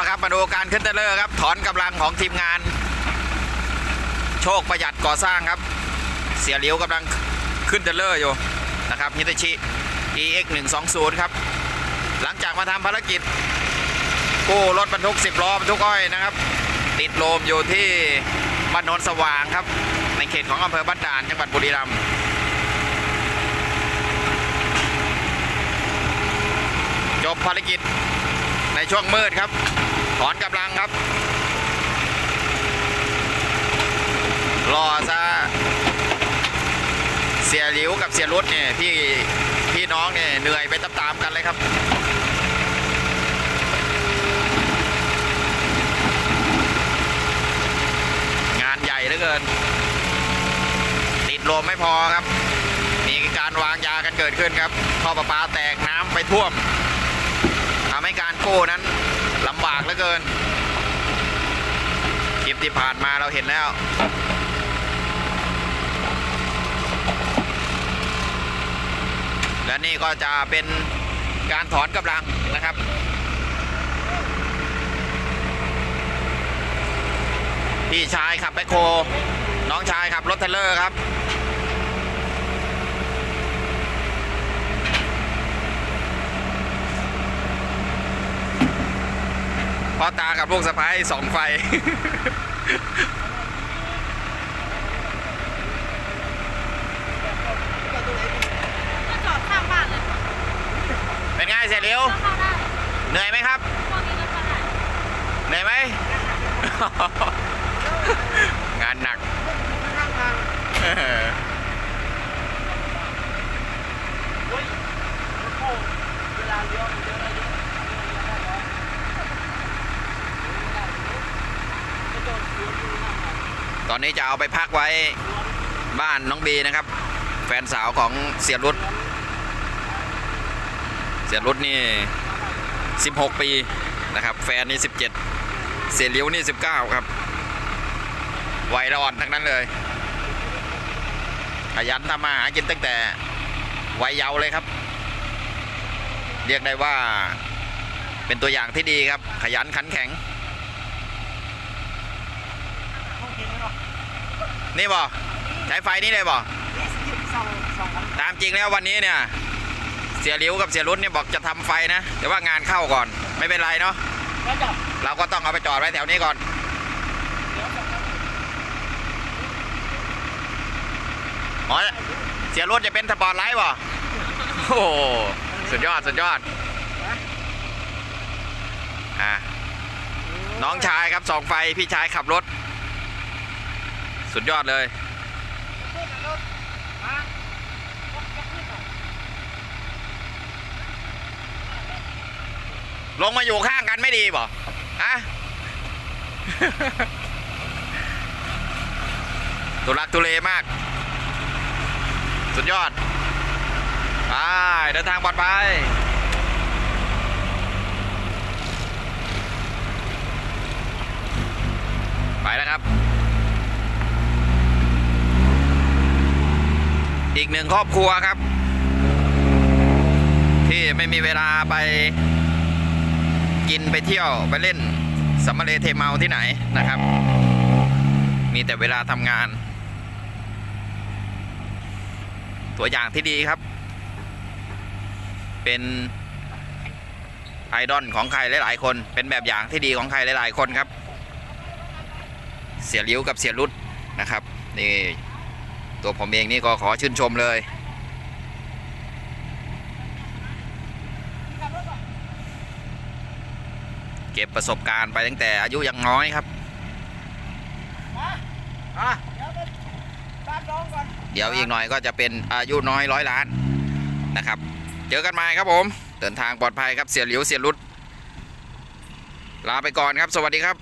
ละครับมาดูการขึ้นเทรลเลอร์ครับ ถอนกำลังของทีมงาน โชคประหยัดก่อสร้างครับ เสียเหลียวกำลังขึ้นเทรลเลอร์อยู่นะครับฮิตาชิ EX 120ครับ หลังจากมาทำภารกิจกู้รถบรรทุก 10 ล้อบรรทุกอ้อยนะครับ ติดโลมอยู่ที่บ้านโนนสว่างครับ ในเขตของอำเภอบ้านด่านจังหวัดบุรีรัมย์จบภารกิจในช่วงมืดครับ ถอนกำลังครับรอซะเสียหลิวกับเสียรุดเนี่ยพี่พี่น้องเนี่ยเหนื่อยไปตามๆกันเลยครับงานใหญ่เหลือเกิน ติดลมไม่พอครับ มีการวางยากันเกิดขึ้นครับท่อประปาแตกน้ำไปท่วมทำให้การกู้นั้นำบากเหลือเกินคลิปที่ผ่านมาเราเห็นแล้ว และนี่ก็จะเป็นการถอนกำลังนะครับพี่ชายขับแบคโคน้องชายขับรถเทเลอร์ครับ พ่อตากับลูกสะพ้ายสองไฟ ก็จอดข้างบ้านเลยเป็นไงเสียเหลียว ก็เข้าได้เหนื่อยไหมครับ พวกนี้ก็เข้าได้เหนื่อยไหม งานหนัก เออ ตอนนี้จะเอาไปพักไว้บ้านน้องบีนะครับ แฟนสาวของเสียรุดเสียรุดนี่ 16 ปีนะครับ แฟนนี่ 17 เสียเลียวนี่ 19 ครับวัยละอ่อนทั้งนั้นเลยขยันทำมาหากินตั้งแต่วัยเยาว์เลยครับ เรียกได้ว่าเป็นตัวอย่างที่ดีครับ ขยันขันแข็ง นี่บ่ใช้ไฟนี่เลยบ่ตามจริงแล้ววันนี้เนี่ย เสียหลิวกับเสียรุ่นเนี่ยบอกจะทำไฟนะ แต่ว่างานเข้าก่อนไม่เป็นไรเนาะเราก็ต้องเอาไปจอดไว้แถวนี้ก่อนอ๋อเสียรุ่นจะเป็นสปอร์ตไลท์บ่โอ้สุดยอดสุดยอดอะน้องชายครับสองไฟพี่ชายขับรถ สุดยอดเลยลงมาอยู่ข้างกันไม่ดีบ่ฮะตุลักตุเลมาก สุดยอดไปเดินทางปลอดภัยไปแล้วครับ อีกหนึ่งครอบครัวครับ ที่ไม่มีเวลาไปกินไปเที่ยวไปเล่นสัมมาเลเทเมาที่ไหนนะครับ มีแต่เวลาทำงาน ตัวอย่างที่ดีครับ เป็นไอดอลของใครหลายๆคน เป็นแบบอย่างที่ดีของใครหลายๆคนครับ เสียลิ้วกับเสียรุดนะครับนี่ ตัวผมเองนี่ก็ขอชื่นชมเลย เก็บประสบการณ์ไปตั้งแต่อายุยังน้อยครับเดี๋ยวอีกหน่อยก็จะเป็นอายุน้อยร้อยล้านนะครับ เจอกันใหม่ครับผม เดินทางปลอดภัยครับเสียหลิวเสียรุดลาไปก่อนครับ สวัสดีครับ